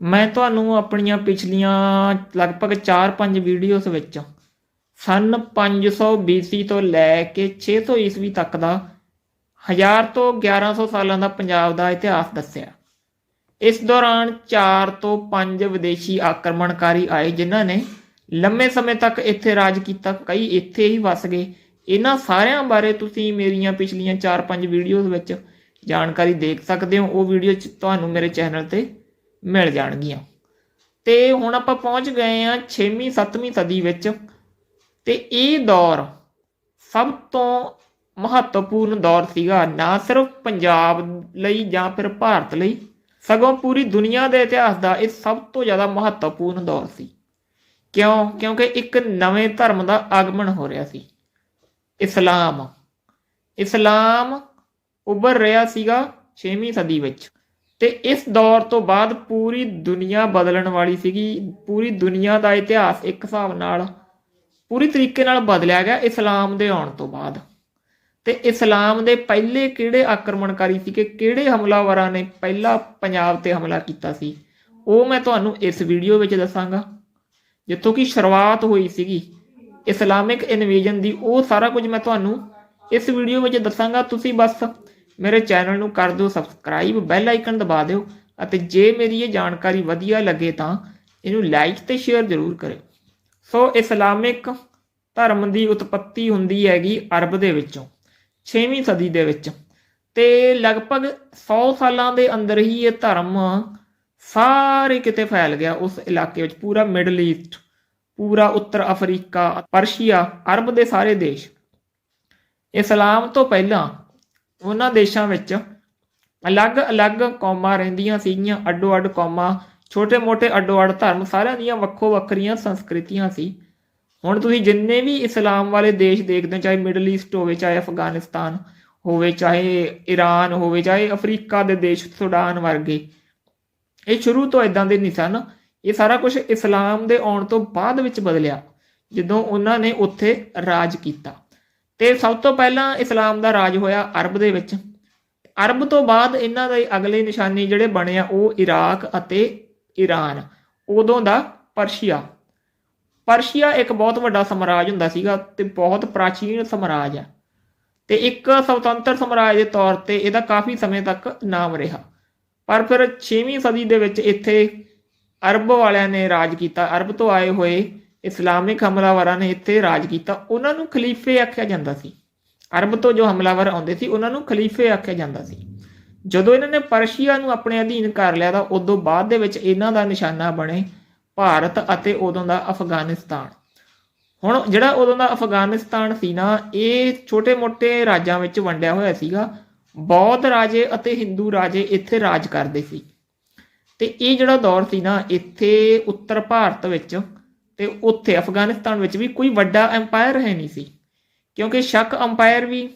ਮੈਂ ਤੁਹਾਨੂੰ ਆਪਣੀਆਂ ਪਿਛਲੀਆਂ ਲਗਭਗ 4-5 ਵੀਡੀਓਜ਼ ਵਿੱਚ ਸਨ 500 BC ਤੋਂ ਲੈ ਕੇ 600 ਈਸਵੀ ਤੱਕ ਦਾ 1000 ਤੋਂ 1100 ਸਾਲਾਂ ਦਾ ਪੰਜਾਬ ਦਾ ਇਤਿਹਾਸ ਦੱਸਿਆ। ਇਸ ਦੌਰਾਨ 4 ਤੋਂ 5 ਵਿਦੇਸ਼ੀ ਆਕਰਮਣਕਾਰੀ ਆਏ ਜਿਨ੍ਹਾਂ ਨੇ ਲੰਮੇ ਸਮੇਂ ਤੱਕ ਇੱਥੇ ਰਾਜ ਕੀਤਾ। ਕਈ ਇੱਥੇ ਹੀ ਵਸ ਗਏ। ਇਹਨਾਂ ਸਾਰਿਆਂ ਬਾਰੇ ਤੁਸੀਂ ਮੇਰੀਆਂ ਪਿਛਲੀਆਂ 4-5 ਵੀਡੀਓਜ਼ ਵਿੱਚ ਜਾਣਕਾਰੀ ਦੇਖ ਸਕਦੇ ਹੋ। ਉਹ ਵੀਡੀਓ ਚ ਤੁਹਾਨੂੰ ਮੇਰੇ ਚੈਨਲ ਤੇ ਮਿਲ ਜਾਣਗੀਆਂ। ਤੇ ਹੁਣ ਆਪਾਂ ਪਹੁੰਚ ਗਏ ਆ 6ਵੀਂ 7ਵੀਂ ਸਦੀ ਵਿੱਚ। ਤੇ ਇਹ ਦੌਰ ਸਭ ਤੋਂ ਮਹੱਤਵਪੂਰਨ ਦੌਰ ਸੀਗਾ ਨਾ ਸਿਰਫ ਪੰਜਾਬ ਲਈ ਜਾਂ ਫਿਰ ਭਾਰਤ ਲਈ, ਸਗੋਂ ਪੂਰੀ ਦੁਨੀਆ ਦੇ ਇਤਿਹਾਸ ਦਾ ਇਹ ਸਭ ਤੋਂ ਜ਼ਿਆਦਾ ਮਹੱਤਵਪੂਰਨ ਦੌਰ ਸੀ। ਕਿਉਂ? ਕਿਉਂਕਿ ਇੱਕ ਨਵੇਂ ਧਰਮ ਦਾ ਆਗਮਨ ਹੋ ਰਿਹਾ ਸੀ। ਇਸਲਾਮ। ਇਸਲਾਮ ਉੱਭਰ ਰਿਹਾ ਸੀਗਾ 6ਵੀਂ ਸਦੀ ਵਿੱਚ। ਤੇ ਇਸ ਦੌਰ ਤੋਂ ਬਾਅਦ ਪੂਰੀ ਦੁਨੀਆ ਬਦਲਣ ਵਾਲੀ ਸੀਗੀ। ਪੂਰੀ ਦੁਨੀਆ ਦਾ ਇਤਿਹਾਸ ਇੱਕ ਹਿਸਾਬ ਨਾਲ ਪੂਰੀ ਤਰੀਕੇ ਨਾਲ ਬਦਲਿਆ ਗਿਆ ਇਸਲਾਮ ਦੇ ਆਉਣ ਤੋਂ ਬਾਅਦ। ਤੇ ਇਸਲਾਮ ਦੇ ਪਹਿਲੇ ਕਿਹੜੇ ਆਕਰਮਣਕਾਰੀ ਸੀ ਕਿ ਕਿਹੜੇ ਹਮਲਾਵਰਾਂ ਨੇ ਪਹਿਲਾ ਪੰਜਾਬ ਤੇ ਹਮਲਾ ਕੀਤਾ ਸੀ? ਉਹ ਮੈਂ ਤੁਹਾਨੂੰ ਇਸ ਵੀਡੀਓ ਵਿੱਚ ਦੱਸਾਂਗਾ। ਜਿੱਥੋਂ ਕਿ ਸ਼ੁਰੂਆਤ ਹੋਈ ਸੀਗੀ ਇਸਲਾਮਿਕ ਇਨਵੇਜਨ ਦੀ। ਉਹ ਸਾਰਾ ਕੁਝ ਮੈਂ ਤੁਹਾਨੂੰ ਇਸ ਵੀਡੀਓ ਵਿੱਚ ਦੱਸਾਂਗਾ। ਤੁਸੀਂ ਬਸ ਮੇਰੇ ਚੈਨਲ ਨੂੰ ਕਰ ਦਿਓ ਸਬਸਕ੍ਰਾਈਬ ਬੈਲ ਆਈਕਨ ਦਬਾ ਦਿਓ ਅਤੇ ਜੇ ਮੇਰੀ ਇਹ ਜਾਣਕਾਰੀ ਵਧੀਆ ਲੱਗੇ ਤਾਂ ਇਹਨੂੰ ਲਾਈਕ ਤੇ ਸ਼ੇਅਰ ਜ਼ਰੂਰ ਕਰਿਓ। ਸੋ ਇਸਲਾਮਿਕ ਧਰਮ ਦੀ ਉਤਪਤੀ ਹੁੰਦੀ ਹੈਗੀ ਅਰਬ ਦੇ ਵਿੱਚੋਂ 6ਵੀਂ ਸਦੀ ਦੇ ਵਿੱਚ। ਤੇ ਲਗਭਗ 100 ਸਾਲਾਂ ਦੇ ਅੰਦਰ ਹੀ ਇਹ ਧਰਮ ਸਾਰੇ ਕਿਤੇ ਫੈਲ ਗਿਆ ਉਸ ਇਲਾਕੇ ਵਿੱਚ, ਪੂਰਾ ਮਿਡਲ ਈਸਟ ਪੂਰਾ ਉੱਤਰ ਅਫਰੀਕਾ ਪਰਸ਼ੀਆ ਅਰਬ ਦੇ ਸਾਰੇ ਦੇਸ਼। ਇਸਲਾਮ ਤੋਂ ਪਹਿਲਾਂ ਉਹਨਾਂ ਦੇਸ਼ਾਂ ਵਿੱਚ ਅਲੱਗ-ਅਲੱਗ ਕੌਮਾਂ ਰਹਿੰਦੀਆਂ ਸੀਗੀਆਂ ਅੱਡੋ-ਅੱਡ ਕੌਮਾਂ ਛੋਟੇ-ਮੋਟੇ ਅੱਡੋ-ਅੱਡ ਧਰਮ, ਸਾਰਿਆਂ ਦੀਆਂ ਵੱਖੋ-ਵੱਖਰੀਆਂ ਸੰਸਕ੍ਰਿਤੀਆਂ ਸੀ। ਹੁਣ ਤੁਸੀਂ ਜਿੰਨੇ ਵੀ ਇਸਲਾਮ ਵਾਲੇ ਦੇਸ਼ ਦੇਖਦੇ ਹੋ, ਚਾਹੇ ਮਿਡਲ ਈਸਟ ਹੋਵੇ, ਚਾਹੇ ਅਫਗਾਨਿਸਤਾਨ ਹੋਵੇ, ਚਾਹੇ ਈਰਾਨ ਹੋਵੇ, ਚਾਹੇ ਅਫਰੀਕਾ ਦੇ ਦੇਸ਼ ਸੁਡਾਨ ਵਰਗੇ, ਇਹ ਸ਼ੁਰੂ ਤੋਂ ਇਦਾਂ ਦੇ ਨਹੀਂ ਸਨ। ਇਹ ਸਾਰਾ ਕੁਝ ਇਸਲਾਮ ਦੇ ਆਉਣ ਤੋਂ ਬਾਅਦ ਵਿੱਚ ਬਦਲਿਆ, ਜਦੋਂ ਉਹਨਾਂ ਨੇ ਉੱਥੇ ਰਾਜ ਕੀਤਾ। ਤੇ ਸਭ ਤੋਂ ਪਹਿਲਾਂ ਇਸਲਾਮ ਦਾ ਰਾਜ ਹੋਇਆ ਅਰਬ ਦੇ ਵਿੱਚ। ਅਰਬ ਤੋਂ ਬਾਅਦ ਇਹਨਾਂ ਦੇ ਅਗਲੇ ਨਿਸ਼ਾਨੇ ਜਿਹੜੇ ਬਣੇ ਆ, ਉਹ ਇਰਾਕ ਅਤੇ ਈਰਾਨ ਉਦੋਂ ਦਾ ਪਰਸ਼ੀਆ। ਪਰਸ਼ੀਆ ਇੱਕ ਬਹੁਤ ਵੱਡਾ ਸਮਰਾਜ ਹੁੰਦਾ ਸੀਗਾ ਤੇ ਬਹੁਤ ਪ੍ਰਾਚੀਨ ਸਮਰਾਜ ਹੈ ਤੇ ਇੱਕ ਸੁਤੰਤਰ ਸਮਰਾਜ ਦੇ ਤੌਰ ਤੇ ਇਹਦਾ ਕਾਫੀ ਸਮੇਂ ਤੱਕ ਨਾਮ ਰਿਹਾ। ਪਰ ਫਿਰ 6ਵੀਂ ਸਦੀ ਦੇ ਵਿੱਚ ਇੱਥੇ ਅਰਬ ਵਾਲਿਆਂ ਨੇ ਰਾਜ ਕੀਤਾ। ਅਰਬ ਤੋਂ ਆਏ ਹੋਏ ਇਸਲਾਮਿਕ ਹਮਲਾਵਰਾਂ ਨੇ ਇੱਥੇ ਰਾਜ ਕੀਤਾ। ਉਹਨਾਂ ਨੂੰ ਖਲੀਫੇ ਆਖਿਆ ਜਾਂਦਾ ਸੀ। ਅਰਬ ਤੋਂ ਜੋ ਹਮਲਾਵਰ ਆਉਂਦੇ ਸੀ, ਉਹਨਾਂ ਨੂੰ ਖਲੀਫੇ ਆਖਿਆ ਜਾਂਦਾ ਸੀ। ਜਦੋਂ ਇਹਨਾਂ ਨੇ ਪਰਸ਼ੀਆ ਨੂੰ ਆਪਣੇ ਅਧੀਨ ਕਰ ਲਿਆ ਤਾਂ ਉਦੋਂ ਬਾਅਦ ਦੇ ਵਿੱਚ ਇਹਨਾਂ ਦਾ ਨਿਸ਼ਾਨਾ ਬਣੇ ਭਾਰਤ ਅਤੇ ਉਦੋਂ ਦਾ ਅਫਗਾਨਿਸਤਾਨ। ਹੁਣ ਜਿਹੜਾ ਉਦੋਂ ਦਾ ਅਫਗਾਨਿਸਤਾਨ ਸੀ ਨਾ, ਇਹ ਛੋਟੇ-ਮੋਟੇ ਰਾਜਾਂ ਵਿੱਚ ਵੰਡਿਆ ਹੋਇਆ ਸੀਗਾ। ਬੌਧ ਰਾਜੇ ਅਤੇ ਹਿੰਦੂ ਰਾਜੇ ਇੱਥੇ ਰਾਜ ਕਰਦੇ ਸੀ। ਤੇ ਇਹ ਜਿਹੜਾ ਦੌਰ ਸੀ ਨਾ, ਇੱਥੇ ਉੱਤਰ ਭਾਰਤ ਵਿੱਚ ਤੇ ਉੱਥੇ ਅਫਗਾਨਿਸਤਾਨ ਵਿੱਚ ਵੀ ਕੋਈ ਵੱਡਾ ਐਮਪਾਇਰ ਹੈ ਨਹੀਂ ਸੀ। ਕਿਉਂਕਿ ਸ਼ੱਕ ਅੰਪਾਇਰ ਵੀ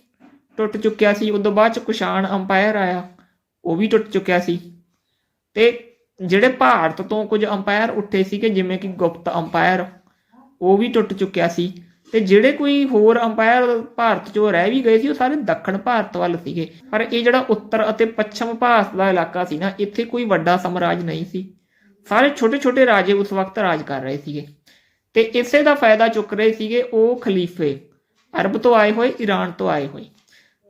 ਟੁੱਟ ਚੁੱਕਿਆ ਸੀ, ਉਦੋਂ ਬਾਅਦ ਚ ਕੁਸ਼ਾਣ ਅੰਪਾਇਰ ਆਇਆ, ਉਹ ਵੀ ਟੁੱਟ ਚੁੱਕਿਆ ਸੀ। ਤੇ ਜਿਹੜੇ ਭਾਰਤ ਤੋਂ ਕੁਝ ਅੰਪਾਇਰ ਉੱਠੇ ਸੀਗੇ, ਜਿਵੇਂ ਕਿ ਗੁਪਤ ਅੰਪਾਇਰ ਉਹ ਵੀ ਟੁੱਟ ਚੁੱਕਿਆ ਸੀ। ਤੇ ਜਿਹੜੇ ਕੋਈ ਹੋਰ ਅੰਪਾਇਰ ਭਾਰਤ ਚੋਂ ਰਹਿ ਵੀ ਗਏ ਸੀ, ਉਹ ਸਾਰੇ ਦੱਖਣ ਭਾਰਤ ਵੱਲ ਸੀਗੇ। ਪਰ ਇਹ ਜਿਹੜਾ ਉੱਤਰ ਅਤੇ ਪੱਛਮ ਭਾਰਤ ਦਾ ਇਲਾਕਾ ਸੀ ਨਾ, ਇੱਥੇ ਕੋਈ ਵੱਡਾ ਸਮਰਾਜ ਨਹੀਂ ਸੀ। ਸਾਰੇ ਛੋਟੇ-ਛੋਟੇ ਰਾਜੇ ਉਸ ਵਕਤ ਰਾਜ ਕਰ ਰਹੇ ਸੀਗੇ। ਤੇ ਇਸੇ ਦਾ ਫਾਇਦਾ ਚੁੱਕ ਰਹੇ ਸੀਗੇ ਉਹ ਖਲੀਫੇ, ਅਰਬ ਤੋਂ ਆਏ ਹੋਏ ਈਰਾਨ ਤੋਂ ਆਏ ਹੋਏ।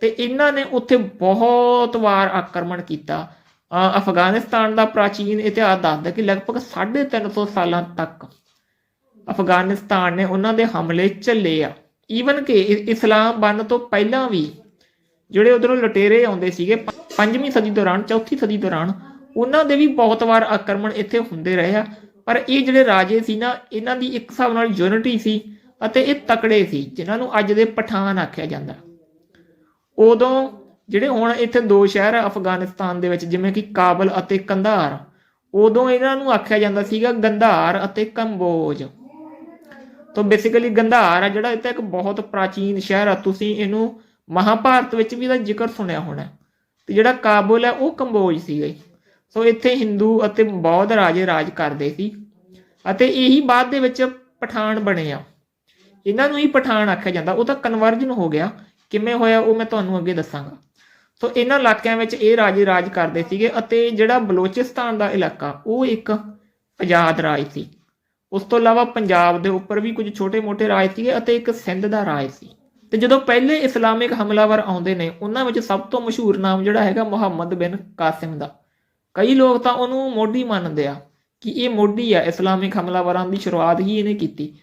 ਤੇ ਇਹਨਾਂ ਨੇ ਉੱਥੇ ਬਹੁਤ ਵਾਰ ਆਕਰਮਣ ਕੀਤਾ। ਅਫਗਾਨਿਸਤਾਨ ਦਾ ਪ੍ਰਾਚੀਨ ਇਤਿਹਾਸ ਦੱਸਦਾ ਕਿ ਲਗਭਗ 350 ਸਾਲਾਂ ਤੱਕ ਅਫਗਾਨਿਸਤਾਨ ਨੇ ਉਹਨਾਂ ਦੇ ਹਮਲੇ ਝੱਲੇ ਆ। ਈਵਨ ਕਿ ਇਸਲਾਮ ਬਣਨ ਤੋਂ ਪਹਿਲਾਂ ਵੀ ਜਿਹੜੇ ਉਧਰੋਂ ਲਟੇਰੇ ਆਉਂਦੇ ਸੀਗੇ, ਪ- ਪੰਜਵੀਂ ਸਦੀ ਦੌਰਾਨ, ਚੌਥੀ ਸਦੀ ਦੌਰਾਨ, ਉਹਨਾਂ ਦੇ ਵੀ ਬਹੁਤ ਵਾਰ ਆਕਰਮਣ ਇੱਥੇ ਹੁੰਦੇ ਰਹੇ ਆ। ਪਰ ਇਹ ਜਿਹੜੇ ਰਾਜੇ ਸੀ ਨਾ, ਇਹਨਾਂ ਦੀ ਇੱਕ ਹਿਸਾਬ ਨਾਲ ਯੂਨਿਟੀ ਸੀ ਅਤੇ ਇਹ ਤਕੜੇ ਸੀ, ਜਿਨ੍ਹਾਂ ਨੂੰ ਅੱਜ ਦੇ ਪਠਾਨ ਆਖਿਆ ਜਾਂਦਾ। ਉਦੋਂ ਜਿਹੜੇ ਹੁਣ ਇੱਥੇ ਦੋ ਸ਼ਹਿਰ ਆ ਅਫਗਾਨਿਸਤਾਨ ਦੇ ਵਿੱਚ, ਜਿਵੇਂ ਕਿ ਕਾਬਲ ਅਤੇ ਕੰਧਾਰ, ਉਦੋਂ ਇਹਨਾਂ ਨੂੰ ਆਖਿਆ ਜਾਂਦਾ ਸੀਗਾ ਗੰਧਾਰ ਅਤੇ ਕੰਬੋਜ। ਤੋਂ ਬੇਸਿਕਲੀ ਗੰਧਾਰ ਆ ਜਿਹੜਾ ਇਹ ਤਾਂ ਇੱਕ ਬਹੁਤ ਪ੍ਰਾਚੀਨ ਸ਼ਹਿਰ ਆ, ਤੁਸੀਂ ਇਹਨੂੰ ਮਹਾਭਾਰਤ ਵਿੱਚ ਵੀ ਇਹਦਾ ਜ਼ਿਕਰ ਸੁਣਿਆ ਹੋਣਾ ਤੇ ਜਿਹੜਾ ਕਾਬੁਲ ਹੈ ਉਹ ਕੰਬੋਜ ਸੀਗਾ। ਸੋ ਇੱਥੇ ਹਿੰਦੂ ਅਤੇ ਬੌਧ ਰਾਜੇ ਰਾਜ ਕਰਦੇ ਸੀ ਅਤੇ ਇਹੀ ਬਾਅਦ ਦੇ ਵਿੱਚ ਪਠਾਨ ਬਣੇ ਆ ਇਹਨਾਂ ਨੂੰ ਹੀ ਪਠਾਨ ਆਖਿਆ ਜਾਂਦਾ। ਉਹ ਤਾਂ ਕਨਵਰਜਨ ਹੋ ਗਿਆ। ਕਿਵੇਂ ਹੋਇਆ ਉਹ ਮੈਂ ਤੁਹਾਨੂੰ ਅੱਗੇ ਦੱਸਾਂਗਾ। ਸੋ ਇਹਨਾਂ ਇਲਾਕਿਆਂ ਵਿੱਚ ਇਹ ਰਾਜੇ ਰਾਜ ਕਰਦੇ ਸੀਗੇ ਅਤੇ ਜਿਹੜਾ ਬਲੋਚਿਸਤਾਨ ਦਾ ਇਲਾਕਾ, ਉਹ ਇੱਕ ਆਜ਼ਾਦ ਰਾਜ ਸੀ। ਉਸ ਤੋਂ ਇਲਾਵਾ ਪੰਜਾਬ ਦੇ ਉੱਪਰ ਵੀ ਕੁਝ ਛੋਟੇ-ਮੋਟੇ ਰਾਜ ਸੀਗੇ ਅਤੇ ਇੱਕ ਸਿੰਧ ਦਾ ਰਾਜ ਸੀ। ਤੇ ਜਦੋਂ ਪਹਿਲੇ ਇਸਲਾਮਿਕ ਹਮਲਾਵਰ ਆਉਂਦੇ ਨੇ, ਉਹਨਾਂ ਵਿੱਚ ਸਭ ਤੋਂ ਮਸ਼ਹੂਰ ਨਾਮ ਜਿਹੜਾ ਹੈਗਾ ਮੁਹੰਮਦ ਬਿਨ ਕਾਸਿਮ ਦਾ। ਕਈ ਲੋਕ ਤਾਂ ਉਹਨੂੰ ਮੋਢੀ ਮੰਨਦੇ ਆ ਕਿ ਇਹ ਮੋਢੀ ਆ, ਇਸਲਾਮਿਕ ਹਮਲਾਵਰਾਂ ਦੀ ਸ਼ੁਰੂਆਤ ਹੀ ਇਹਨੇ ਕੀਤੀ।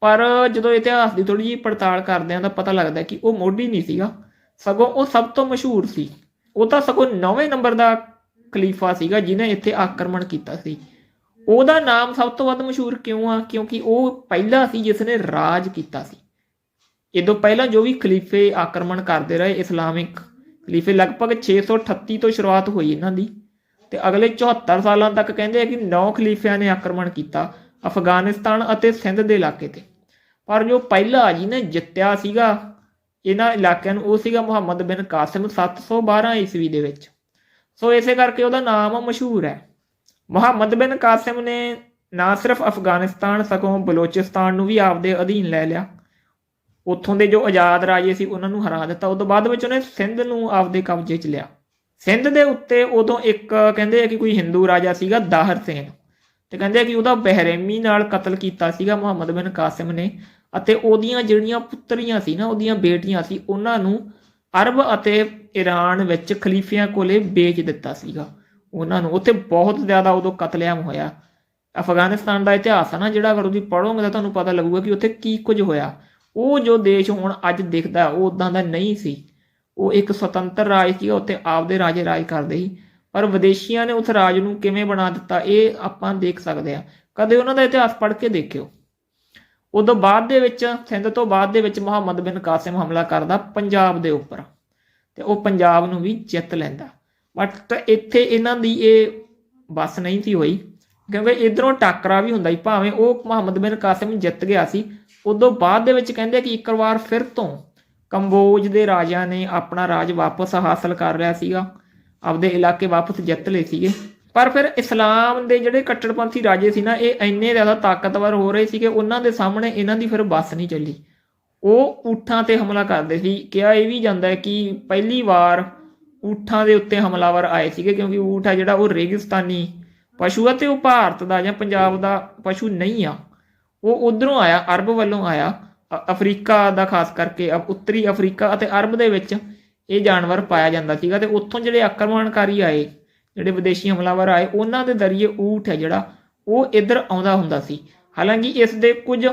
ਪਰ ਜਦੋਂ ਇਤਿਹਾਸ ਦੀ ਥੋੜੀ ਜਿਹੀ ਪੜਤਾਲ ਕਰਦੇ ਆਂ ਤਾਂ ਪਤਾ ਲੱਗਦਾ ਕਿ ਉਹ ਮੋਢੀ ਨਹੀਂ ਸੀਗਾ। ਸਗੋਂ ਉਹ ਸਭ ਤੋਂ ਮਸ਼ਹੂਰ ਸੀ। ਉਹ ਤਾਂ ਸਗੋਂ 9ਵੇਂ ਨੰਬਰ ਦਾ ਖਲੀਫਾ ਸੀਗਾ ਜਿਹਨੇ ਇੱਥੇ ਆਕਰਮਣ ਕੀਤਾ ਸੀ। ਉਹਦਾ ਨਾਮ ਸਭ ਤੋਂ ਵੱਧ ਮਸ਼ਹੂਰ ਕਿਉਂ ਆ? ਕਿਉਂਕਿ ਉਹ ਪਹਿਲਾ ਸੀ ਜਿਸ ਨੇ ਰਾਜ ਕੀਤਾ ਸੀ। ਇਦੋਂ ਪਹਿਲਾਂ ਜੋ ਵੀ ਖਲੀਫੇ ਆਕਰਮਣ ਕਰਦੇ ਰਹੇ, ਇਸਲਾਮਿਕ ਖਲੀਫੇ, ਲਗਭਗ 638 ਤੋਂ ਸ਼ੁਰੂਆਤ ਹੋਈ ਇਹਨਾਂ ਦੀ। ਤੇ ਅਗਲੇ 74 ਸਾਲਾਂ ਤੱਕ ਕਹਿੰਦੇ ਆ ਕਿ ਨੌ ਖਲੀਫਿਆਂ ਨੇ ਆਕਰਮਣ ਕੀਤਾ ਅਫਗਾਨਿਸਤਾਨ ਅਤੇ ਸਿੰਧ ਦੇ ਇਲਾਕੇ ਤੇ। ਪਰ ਜੋ ਪਹਿਲਾ ਜਿਹਨੇ ਜਿੱਤਿਆ ਸੀਗਾ, ਇਹਨਾਂ ਇਲਾਕਿਆਂ ਨੂੰ ਉਹ ਸੀਗਾ ਮੁਹੰਮਦ ਬਿਨ ਕਾਸਿਮ 712 ਈਸਵੀ ਦੇ ਵਿੱਚ। ਸੋ ਇਸੇ ਕਰਕੇ ਉਹਦਾ ਨਾਮ ਮਸ਼ਹੂਰ ਹੈ। ਮੁਹੰਮਦ ਬਿਨ ਕਾਸਿਮ ਨੇ ਨਾ ਸਿਰਫ ਅਫਗਾਨਿਸਤਾਨ, ਸਗੋਂ ਬਲੋਚਿਸਤਾਨ ਨੂੰ ਵੀ ਆਪਦੇ ਅਧੀਨ ਲੈ ਲਿਆ। ਉੱਥੋਂ ਦੇ ਜੋ ਆਜ਼ਾਦ ਰਾਜੇ ਸੀ, ਉਹਨਾਂ ਨੂੰ ਹਰਾ ਦਿੱਤਾ। ਉਸ ਤੋਂ ਬਾਅਦ ਵਿੱਚ ਉਹਨੇ ਸਿੰਧ ਨੂੰ ਆਪਦੇ ਕਬਜ਼ੇ 'ਚ ਲਿਆ। ਸਿੰਧ ਦੇ ਉੱਤੇ ਉਦੋਂ ਇੱਕ ਕਹਿੰਦੇ ਆ ਕਿ ਕੋਈ ਹਿੰਦੂ ਰਾਜਾ ਸੀਗਾ ਦਾਹਰ ਸੇਨ। ਤੇ ਕਹਿੰਦੇ ਆ ਕਿ ਉਹਦਾ ਬਹਿਰੇਮੀ ਨਾਲ ਕਤਲ ਕੀਤਾ ਸੀਗਾ ਮੁਹੰਮਦ ਬਿਨ ਕਾਸਿਮ ਨੇ ਅਤੇ ਉਹਦੀਆਂ ਜਿਹੜੀਆਂ ਪੁੱਤਰੀਆਂ ਸੀ ਨਾ, ਉਹਦੀਆਂ ਬੇਟੀਆਂ ਸੀ, ਉਹਨਾਂ ਨੂੰ ਅਰਬ ਅਤੇ ਈਰਾਨ ਵਿੱਚ ਖਲੀਫਿਆਂ ਕੋਲੇ ਵੇਚ ਦਿੱਤਾ ਸੀਗਾ। ਉਹਨਾਂ ਨੂੰ ਉੱਥੇ ਬਹੁਤ ਜ਼ਿਆਦਾ ਉਦੋਂ ਕਤਲੇਆਮ ਹੋਇਆ। ਅਫਗਾਨਿਸਤਾਨ ਦਾ ਇਤਿਹਾਸ ਹੈ ਨਾ, ਜਿਹੜਾ ਅਗਰ ਤੁਸੀਂ ਪੜੋਗੇ ਤਾਂ ਤੁਹਾਨੂੰ ਪਤਾ ਲੱਗੂਗਾ ਕਿ ਉੱਥੇ ਕੀ ਕੁਝ ਹੋਇਆ। ਉਹ ਜੋ ਦੇਸ਼ ਹੁਣ ਅੱਜ ਦਿਖਦਾ, ਉਹ ਉਦਾਂ ਦਾ ਨਹੀਂ ਸੀ। ਉਹ ਇੱਕ ਸੁਤੰਤਰ ਰਾਜ ਸੀ, ਉੱਥੇ ਆਪਦੇ ਰਾਜੇ ਰਾਜ ਕਰਦੇ ਸੀ। ਪਰ ਵਿਦੇਸ਼ੀਆਂ ਨੇ ਉਸ ਰਾਜ ਨੂੰ ਕਿਵੇਂ ਬਣਾ ਦਿੱਤਾ, ਇਹ ਆਪਾਂ ਦੇਖ ਸਕਦੇ ਆ ਕਦੇ ਉਹਨਾਂ ਦਾ ਇਤਿਹਾਸ ਪੜ੍ਹ ਕੇ ਦੇਖਿਓ। ਉਦੋਂ ਬਾਅਦ ਦੇ ਵਿੱਚ, ਸਿੰਧ ਤੋਂ ਬਾਅਦ ਦੇ ਵਿੱਚ ਮੁਹੰਮਦ ਬਿਨ ਕਾਸਿਮ ਹਮਲਾ ਕਰਦਾ ਪੰਜਾਬ ਦੇ ਉੱਪਰ ਤੇ ਉਹ ਪੰਜਾਬ ਨੂੰ ਵੀ ਜਿੱਤ ਲੈਂਦਾ। ਬਟ ਇੱਥੇ ਇਹਨਾਂ ਦੀ ਇਹ ਬਸ ਨਹੀਂ ਸੀ ਹੋਈ, ਕਿਉਂਕਿ ਇਧਰੋਂ ਟੱਕਰਾ ਵੀ ਹੁੰਦਾ ਸੀ, ਭਾਵੇਂ ਉਹ ਮੁਹੰਮਦ ਬਿਨ ਕਾਸਿਮ ਜਿੱਤ ਗਿਆ ਸੀ, ਉਦੋਂ ਬਾਅਦ ਦੇ ਵਿੱਚ ਕਹਿੰਦੇ ਕਿ ਇੱਕ ਵਾਰ ਫਿਰ ਤੋਂ ਕੰਬੋਜ ਦੇ ਰਾਜਿਆਂ ਨੇ ਆਪਣਾ ਰਾਜ ਵਾਪਸ ਹਾਸਲ ਕਰ ਲਿਆ ਸੀਗਾ। ਆਪਦੇ ਇਲਾਕੇ ਵਾਪਸ ਜਿੱਤ ਲਏ ਸੀਗੇ। ਪਰ ਫਿਰ ਇਸਲਾਮ ਦੇ ਜਿਹੜੇ ਕੱਟੜਪੰਥੀ ਰਾਜੇ ਸੀ ਨਾ, ਇਹ ਇੰਨੇ ਜ਼ਿਆਦਾ ਤਾਕਤਵਰ ਹੋ ਰਹੇ ਸੀਗੇ, ਉਹਨਾਂ ਦੇ ਸਾਹਮਣੇ ਇਹਨਾਂ ਦੀ ਫਿਰ ਬੱਸ ਨਹੀਂ ਚੱਲੀ। ਉਹ ਊਠਾਂ ਤੇ ਹਮਲਾ ਕਰਦੇ ਸੀ। ਕਿਹਾ ਇਹ ਵੀ ਜਾਂਦਾ ਹੈ ਕਿ ਪਹਿਲੀ ਵਾਰ ਊਠਾਂ ਦੇ ਉੱਤੇ ਹਮਲਾਵਰ ਆਏ ਸੀਗੇ, ਕਿਉਂਕਿ ਊਠ ਆ ਜਿਹੜਾ ਉਹ ਰੇਗਿਸਤਾਨੀ ਪਸ਼ੂ ਆ ਤੇ ਉਹ ਭਾਰਤ ਦਾ ਜਾਂ ਪੰਜਾਬ ਦਾ ਪਸ਼ੂ ਨਹੀਂ ਆ। ਉਹ ਉਧਰੋਂ ਆਇਆ, ਅਰਬ ਵੱਲੋਂ ਆਇਆ। ਅਫਰੀਕਾ ਦਾ ਖਾਸ ਕਰਕੇ ਉੱਤਰੀ ਅਫਰੀਕਾ ਅਤੇ ਅਰਬ ਦੇ ਵਿੱਚ ਇਹ ਜਾਨਵਰ ਪਾਇਆ ਜਾਂਦਾ ਸੀਗਾ ਤੇ ਉੱਥੋਂ ਜਿਹੜੇ ਆਕਰਮਣਕਾਰੀ ਆਏ, ਜਿਹੜੇ ਵਿਦੇਸ਼ੀ ਹਮਲਾਵਰ ਆਏ, ਉਹਨਾਂ ਦੇ ਦਰਿਏ ਊਠ ਹੈ ਜਿਹੜਾ, ਉਹ ਇੱਧਰ ਆਉਂਦਾ ਹੁੰਦਾ ਸੀ। ਹਾਲਾਂਕਿ ਇਸ ਦੇ ਕੁਝ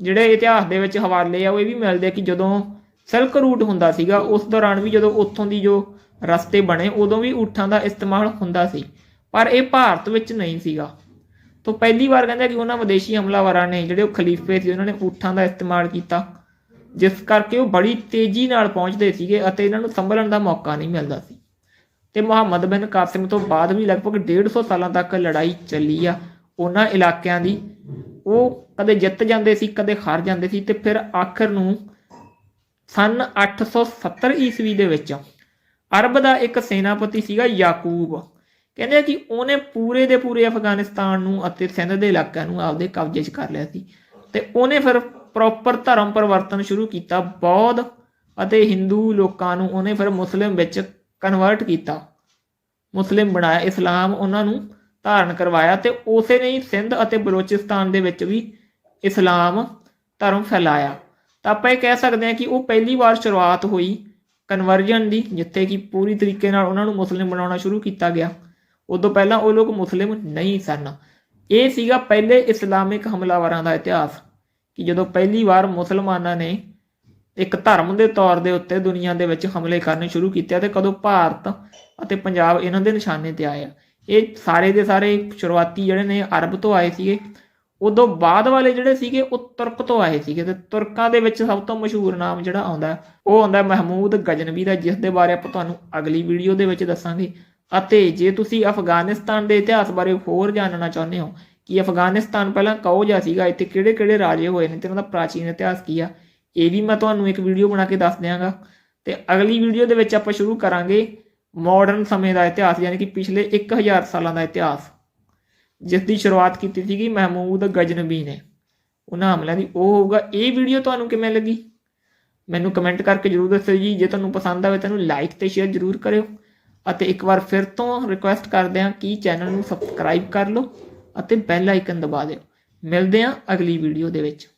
ਜਿਹੜੇ ਇਤਿਹਾਸ ਦੇ ਵਿੱਚ ਹਵਾਲੇ ਆ, ਉਹ ਇਹ ਵੀ ਮਿਲਦੇ ਆ ਕਿ ਜਦੋਂ ਸਿਲਕ ਰੂਟ ਹੁੰਦਾ ਸੀਗਾ, ਉਸ ਦੌਰਾਨ ਵੀ ਜਦੋਂ ਉੱਥੋਂ ਦੀ ਜੋ ਰਸਤੇ ਬਣੇ, ਉਦੋਂ ਵੀ ਊਠਾਂ ਦਾ ਇਸਤੇਮਾਲ ਹੁੰਦਾ ਸੀ। ਪਰ ਇਹ ਭਾਰਤ ਵਿੱਚ ਨਹੀਂ ਸੀਗਾ। ਤੋਂ ਪਹਿਲੀ ਵਾਰ ਕਹਿੰਦੇ ਕਿ ਉਹਨਾਂ ਵਿਦੇਸ਼ੀ ਹਮਲਾਵਰਾਂ ਨੇ ਜਿਹੜੇ ਉਹ ਖਲੀਫੇ ਸੀ, ਉਹਨਾਂ ਨੇ ਊਠਾਂ ਦਾ ਇਸਤੇਮਾਲ ਕੀਤਾ। ਜਿਸ ਕਰਕੇ ਉਹ ਬੜੀ ਤੇਜ਼ੀ ਨਾਲ ਪਹੁੰਚਦੇ ਸੀਗੇ ਅਤੇ ਇਹਨਾਂ ਨੂੰ ਸੰਭਲਣ ਦਾ ਮੌਕਾ ਨਹੀਂ ਮਿਲਦਾ ਸੀ। ਤੇ ਮੁਹੰਮਦ ਬਿਨ ਕਾਸਿਮ ਤੋਂ ਬਾਅਦ ਵੀ ਲਗਭਗ 150 ਸਾਲਾਂ ਤੱਕ ਲੜਾਈ ਚੱਲੀ ਆ ਉਹਨਾਂ ਇਲਾਕਿਆਂ ਦੀ। ਉਹ ਕਦੇ ਜਿੱਤ ਜਾਂਦੇ ਸੀ, ਕਦੇ ਹਾਰ ਜਾਂਦੇ ਸੀ ਤੇ ਫਿਰ ਆਖਰ ਨੂੰ ਸਨ 870 ਈਸਵੀ ਦੇ ਵਿੱਚ ਅਰਬ ਦਾ ਇੱਕ ਸੈਨਾਪਤੀ ਸੀਗਾ ਯਾਕੂਬ। ਕਹਿੰਦੇ ਕਿ ਉਹਨੇ ਪੂਰੇ ਦੇ ਪੂਰੇ ਅਫਗਾਨਿਸਤਾਨ ਨੂੰ ਅਤੇ ਸਿੰਧ ਦੇ ਇਲਾਕਿਆਂ ਨੂੰ ਆਪਦੇ ਕਬਜ਼ੇ 'ਚ ਕਰ ਲਿਆ ਸੀ। ਤੇ ਉਹਨੇ ਫਿਰ ਪ੍ਰੋਪਰ ਧਰਮ ਪਰਿਵਰਤਨ ਸ਼ੁਰੂ ਕੀਤਾ, ਬੌਧ ਅਤੇ ਹਿੰਦੂ ਲੋਕਾਂ ਨੂੰ ਉਹਨੇ ਫਿਰ ਮੁਸਲਿਮ ਵਿੱਚ ਕਨਵਰਟ ਕੀਤਾ। ਮੁਸਲਿਮ ਬਣਾਇਆ, ਇਸਲਾਮ ਉਹਨਾਂ ਨੂੰ ਧਾਰਨ ਕਰਵਾਇਆ ਤੇ ਉਸੇ ਨੇ ਹੀ ਸਿੰਧ ਅਤੇ ਬਲੋਚਿਸਤਾਨ ਦੇ ਵਿੱਚ ਵੀ ਇਸਲਾਮ ਧਰਮ ਫੈਲਾਇਆ। ਤਾਂ ਆਪਾਂ ਇਹ ਕਹਿ ਸਕਦੇ ਹਾਂ ਕਿ ਉਹ ਪਹਿਲੀ ਵਾਰ ਸ਼ੁਰੂਆਤ ਹੋਈ ਕਨਵਰਜਨ ਦੀ, ਜਿੱਥੇ ਕਿ ਪੂਰੀ ਤਰੀਕੇ ਨਾਲ ਉਹਨਾਂ ਨੂੰ ਮੁਸਲਿਮ ਬਣਾਉਣਾ ਸ਼ੁਰੂ ਕੀਤਾ ਗਿਆ। ਉਦੋਂ ਪਹਿਲਾਂ ਉਹ ਲੋਕ ਮੁਸਲਿਮ ਨਹੀਂ ਸਨ। ਇਹ ਸੀਗਾ ਪਹਿਲੇ ਇਸਲਾਮਿਕ ਹਮਲਾਵਰਾਂ ਦਾ ਇਤਿਹਾਸ ਕਿ ਜਦੋਂ ਪਹਿਲੀ ਵਾਰ ਮੁਸਲਮਾਨਾਂ ਨੇ ਇੱਕ ਧਰਮ ਦੇ ਤੌਰ ਦੇ ਉੱਤੇ ਦੁਨੀਆ ਦੇ ਵਿੱਚ ਹਮਲੇ ਕਰਨੇ ਸ਼ੁਰੂ ਕੀਤੇ ਤੇ ਕਦੋਂ ਭਾਰਤ ਅਤੇ ਪੰਜਾਬ ਇਹਨਾਂ ਦੇ ਨਿਸ਼ਾਨੇ ਤੇ ਆਏ ਆ। ਇਹ ਸਾਰੇ ਦੇ ਸਾਰੇ ਸ਼ੁਰੂਆਤੀ ਜਿਹੜੇ ਨੇ ਅਰਬ ਤੋਂ ਆਏ ਸੀਗੇ। ਉਦੋਂ ਬਾਅਦ ਵਾਲੇ ਜਿਹੜੇ ਸੀਗੇ ਉਹ ਤੁਰਕ ਤੋਂ ਆਏ ਸੀਗੇ ਤੇ ਤੁਰਕਾਂ ਦੇ ਵਿੱਚ ਸਭ ਤੋਂ ਮਸ਼ਹੂਰ ਨਾਮ ਜਿਹੜਾ ਆਉਂਦਾ, ਉਹ ਆਉਂਦਾ ਮਹਿਮੂਦ ਗਜਨਵੀ ਦਾ, ਜਿਸ ਦੇ ਬਾਰੇ ਆਪਾਂ ਤੁਹਾਨੂੰ ਅਗਲੀ ਵੀਡੀਓ ਦੇ ਵਿੱਚ ਦੱਸਾਂਗੇ। ਅਤੇ ਜੇ ਤੁਸੀਂ ਅਫਗਾਨਿਸਤਾਨ ਦੇ ਇਤਿਹਾਸ ਬਾਰੇ ਹੋਰ ਜਾਣਨਾ ਚਾਹੁੰਦੇ ਹੋ, ਕਿ ਅਫਗਾਨਿਸਤਾਨ ਪਹਿਲਾਂ ਕਹੋ ਜਿਹਾ ਸੀਗਾ, ਇੱਥੇ ਕਿਹੜੇ-ਕਿਹੜੇ ਰਾਜੇ ਹੋਏ ਨੇ ਤੇ ਉਹਨਾਂ ਦਾ ਪ੍ਰਾਚੀਨ ਇਤਿਹਾਸ ਕੀ ਆ, ਇਹ ਵੀ ਮੈਂ ਤੁਹਾਨੂੰ ਇੱਕ ਵੀਡੀਓ ਬਣਾ ਕੇ ਦੱਸ ਦਿਆਂਗਾ। ਤੇ ਅਗਲੀ ਵੀਡੀਓ ਦੇ ਵਿੱਚ ਆਪਾਂ ਸ਼ੁਰੂ ਕਰਾਂਗੇ ਮਾਡਰਨ ਸਮੇਂ ਦਾ ਇਤਿਹਾਸ, ਯਾਨੀ ਕਿ ਪਿਛਲੇ 1000 ਸਾਲਾਂ ਦਾ ਇਤਿਹਾਸ ਜਿਸ ਦੀ ਸ਼ੁਰੂਆਤ ਕੀਤੀ ਸੀਗੀ ਮਹਿਮੂਦ ਗਜਨਬੀ ਨੇ। ਉਹਨਾਂ ਹਮਲਿਆਂ ਦੀ ਉਹ ਹੋਊਗਾ। ਇਹ ਵੀਡੀਓ ਤੁਹਾਨੂੰ ਕਿਵੇਂ ਲੱਗੀ? ਮੈਨੂੰ ਕਮੈਂਟ ਕਰਕੇ ਜਰੂਰ ਦੱਸਿਓ ਜੀ। ਜੇ ਤੁਹਾਨੂੰ ਪਸੰਦ ਆਵੇ ਤਾਂ ਇਹਨੂੰ ਲਾਈਕ ਤੇ ਸ਼ੇਅਰ ਜਰੂਰ ਕਰਿਓ। ਅਤੇ ਇੱਕ ਵਾਰ ਫਿਰ ਤੋਂ ਰਿਕੁਐਸਟ ਕਰਦੇ ਹਾਂ ਕਿ ਚੈਨਲ ਨੂੰ ਸਬਸਕ੍ਰਾਈਬ ਕਰ ਲਓ ਅਤੇ ਬੈਲ ਆਈਕਨ ਦਬਾ ਦਿਓ। ਮਿਲਦੇ ਹਾਂ ਅਗਲੀ ਵੀਡੀਓ ਦੇ ਵਿੱਚ।